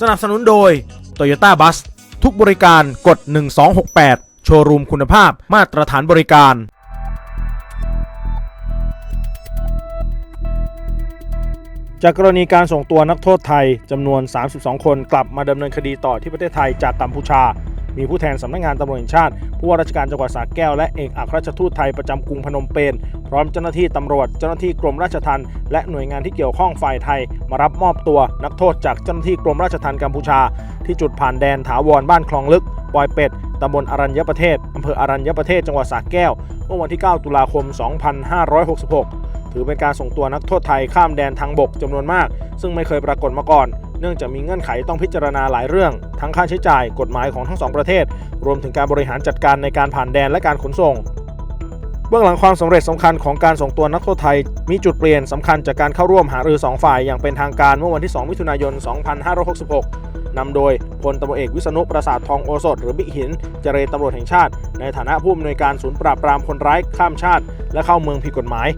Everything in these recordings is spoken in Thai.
สนับสนุนโดย Toyota Bus ทุกบริการกด 1268 โชว์รูมคุณภาพมาตรฐานบริการ จากกรณีการส่งตัวนักโทษไทยจำนวน 32 คนกลับมาดำเนินคดีต่อที่ประเทศไทยจากกัมพูชา มีผู้แทนสำนักงานตำรวจแห่งชาติ ผู้ว่าราชการจังหวัดสระแก้วและเอกอัครราชทูตไทยประจำกรุงพนมเปญพร้อมเจ้าหน้าที่ตำรวจ เจ้าหน้าที่กรมราชทัณฑ์และหน่วยงานที่เกี่ยวข้องฝ่ายไทย มารับมอบตัวนักโทษจากเจ้าหน้าที่กรมราชทัณฑ์กัมพูชา ที่จุดผ่านแดนถาวรบ้านคลองลึกปอยเป็ดตำบลอรัญญประเทศอำเภออรัญญประเทศจังหวัดสระแก้วเมื่อวันที่ 9 ตุลาคม 2566 ถือเป็นการส่งตัวนักโทษไทยข้ามแดนทางบกจำนวนมาก ซึ่งไม่เคยปรากฏมาก่อน เนื่องจากมีเงื่อนไขต้องพิจารณาหลายเรื่อง ทั้งค่าใช้จ่ายกฎหมายของทั้งสองประเทศ รวมถึงการบริหารจัดการในการผ่านแดนและการขนส่ง เบื้องหลังความสำเร็จสำคัญของการส่งตัวนักโทษไทย มีจุดเปลี่ยนสำคัญจากการเข้าร่วมหารือสองฝ่ายอย่างเป็นทางการเมื่อวันที่ 2 มิถุนายน 2566นำโดยพลตำรวจเอกวิษณุประสาททองโอสถ หรือบิ๊กหิน เจรตำรวจแห่งชาติ ในฐานะผู้อำนวยการศูนย์ปราบปรามคนร้ายข้ามชาติ และเข้าเมืองผิดกฎหมาย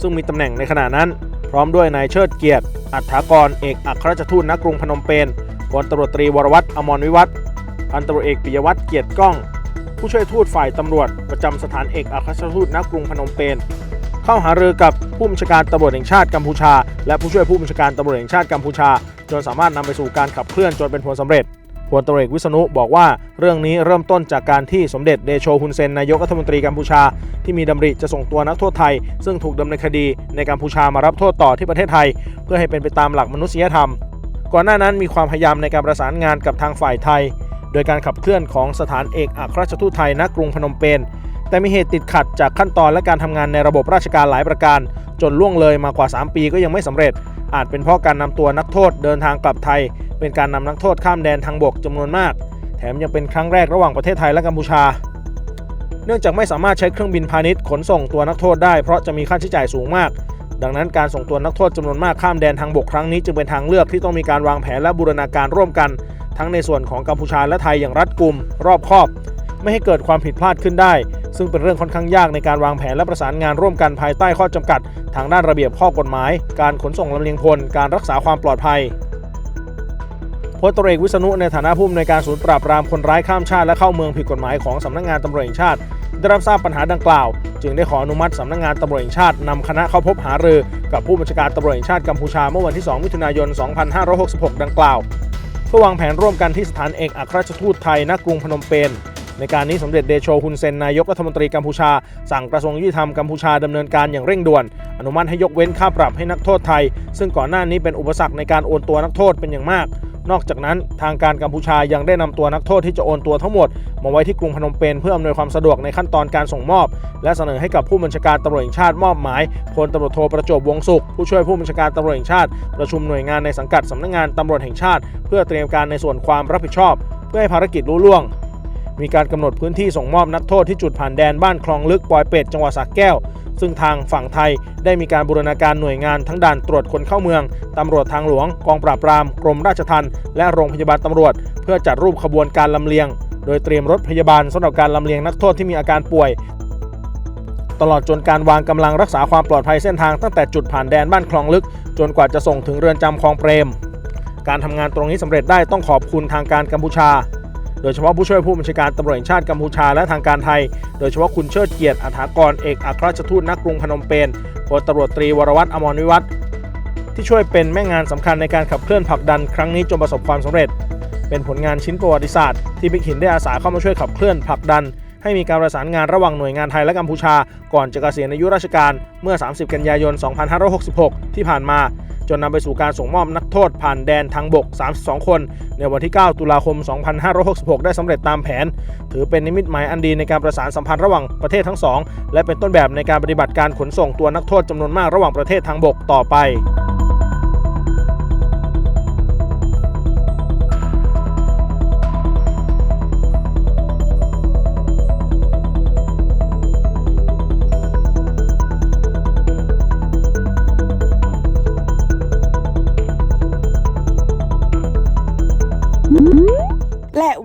ซึ่งมีตำแหน่งในขณะนั้น พร้อมด้วยนายเชิดเกียรติ อัฐากร เอกอัครราชทูตณกรุงพนมเปญพลตำรวจตรีวรวัตรอมรวิวัฒน์พันตำรวจเอกปิยวัฒน์เกียรติก้อง ผู้ช่วยทูตฝ่ายตำรวจ ประจำสถานเอกอัครราชทูตณกรุงพนมเปญเข้าหารือกับผู้บัญชาการตำรวจแห่งชาติกัมพูชา และผู้ช่วยผู้บัญชาการตำรวจแห่งชาติกัมพูชา จนสามารถนำไปสู่การขับเคลื่อนจนเป็นผลสำเร็จ พลตรเอกวิษณุบอกว่าเรื่องนี้เริ่มต้นจากการที่สมเด็จเดโชฮุนเซนนายกรัฐมนตรีกัมพูชา ที่มีดำริจะส่งตัวนักโทษไทย ซึ่งถูกดำเนินคดีในกัมพูชามารับโทษต่อที่ประเทศไทย เพื่อให้เป็นไปตามหลักมนุษยธรรม ก่อนหน้านั้นมีความพยายามในการประสานงานกับทางฝ่ายไทย โดยการขับเคลื่อนของสถานเอกอัครราชทูตไทยณกรุงพนมเปญแต่มีเหตุติดขัดจากขั้นตอนและการทำงานในระบบราชการหลายประการ จนล่วงเลยมากว่า 3 ปีก็ยังไม่สำเร็จ อาจเป็นเพราะการนำตัวนักโทษเดินทางกลับไทย เป็นการนำนักโทษข้ามแดนทางบกจำนวนมาก แถมยังเป็นครั้งแรกระหว่างประเทศไทยและกัมพูชา เนื่องจากไม่สามารถใช้เครื่องบินพาณิชย์ขนส่งตัวนักโทษได้เพราะจะมีค่าใช้จ่ายสูงมาก ดังนั้นการส่งตัวนักโทษจำนวนมากข้ามแดนทางบกครั้งนี้จึงเป็นทางเลือกที่ต้องมีการวางแผนและบูรณาการร่วมกัน ทั้งในส่วนของกัมพูชาและไทยอย่างรัดกุม รอบคอบ ไม่ให้เกิดความผิดพลาดขึ้นได้ ซึ่งเป็นเรื่องค่อนข้างยากในการวางแผนและประสานงานร่วมกันภายใต้ข้อจำกัด ทางด้านระเบียบข้อกฎหมาย การขนส่งลำเลียงพล การรักษาความปลอดภัย พลตรเอกวิษณุในฐานะผู้อำนวยการศูนย์ปราบปรามคนร้ายข้ามชาติและเข้าเมืองผิดกฎหมายของสำนักงานตำรวจแห่งชาติ ได้รับทราบปัญหาดังกล่าว จึงได้ขออนุมัติสำนักงานตำรวจแห่งชาตินำคณะเข้าพบหารือ กับผู้บัญชาการตำรวจแห่งชาติกัมพูชาเมื่อวันที่ 2 มิถุนายน 2566 ดังกล่าว เพื่อวางแผนร่วมกันที่สถานเอกอัครราชทูตไทยณกรุงพนมเปญในการนี้สมเด็จเดโชฮุนเซนนายกรัฐมนตรีกัมพูชา สั่งกระทรวงยุติธรรมกัมพูชาดำเนินการอย่างเร่งด่วน อนุมัติให้ยกเว้นค่าปรับให้นักโทษไทย ซึ่งก่อนหน้านี้เป็นอุปสรรคในการโอนตัวนักโทษเป็นอย่างมาก นอกจากนั้นทางการกัมพูชายังได้นำตัวนักโทษที่จะโอนตัวทั้งหมด มาไว้ที่กรุงพนมเปญเพื่ออำนวยความสะดวกในขั้นตอนการส่งมอบ และเสนอให้กับผู้บัญชาการตำรวจแห่งชาติมอบหมายพลตำรวจโทประจวบวงศุข ผู้ช่วยผู้บัญชาการตำรวจแห่งชาติ ประชุมหน่วยงานในสังกัดสำนักงานตำรวจแห่งชาติ เพื่อเตรียมการในส่วนความรับผิดชอบ เพื่อให้ภารกิจรุ่ล่วง มีการกำหนดพื้นที่ส่งมอบนักโทษที่จุดผ่านแดนบ้านคลองลึกปอยเป็ดจังหวัดสระแก้ว ซึ่งทางฝั่งไทยได้มีการบูรณาการหน่วยงานทั้งด่านตรวจคนเข้าเมืองตำรวจทางหลวง กองปราบปราม กรมราชทัณฑ์และโรงพยาบาลตำรวจ เพื่อจัดรูปขบวนการลำเลียง โดยเตรียมรถพยาบาลสำหรับการลำเลียงนักโทษที่มีอาการป่วยตลอดจนการวางกำลังรักษาความปลอดภัยเส้นทางตั้งแต่จุดผ่านแดนบ้านคลองลึก จนกว่าจะส่งถึงเรือนจำคลองเปรม การทำงานตรงนี้สำเร็จได้ต้องขอบคุณทางการกัมพูชา โดยเฉพาะผู้ช่วยผู้บัญชาการตำรวจแห่งชาติกัมพูชาและทางการไทย โดยเฉพาะคุณเชิดเกียรติอัฐากรเอกอัครราชทูตณกรุงพนมเปญพลตำรวจตรีวรวัตรอมรวิวัฒน์ที่ช่วยเป็นแม่งานสำคัญในการขับเคลื่อนผลักดันครั้งนี้จนประสบความสำเร็จ เป็นผลงานชิ้นประวัติศาสตร์ที่บิ๊กหินได้อาสาเข้ามาช่วยขับเคลื่อนผลักดัน ให้มีการประสานงานระหว่างหน่วยงานไทยและกัมพูชา ก่อนจะเกษียณอายุราชการเมื่อ 30 กันยายน 2566 ที่ผ่านมา จนนำไปสู่การส่งมอบนักโทษผ่านแดนทางบก 32 คน ในวันที่ 9 ตุลาคม 2566 ได้สำเร็จตามแผน ถือเป็นนิมิตหมายอันดีในการประสานสัมพันธ์ระหว่างประเทศทั้งสอง และเป็นต้นแบบในการปฏิบัติการขนส่งตัวนักโทษจำนวนมากระหว่างประเทศทางบกต่อไป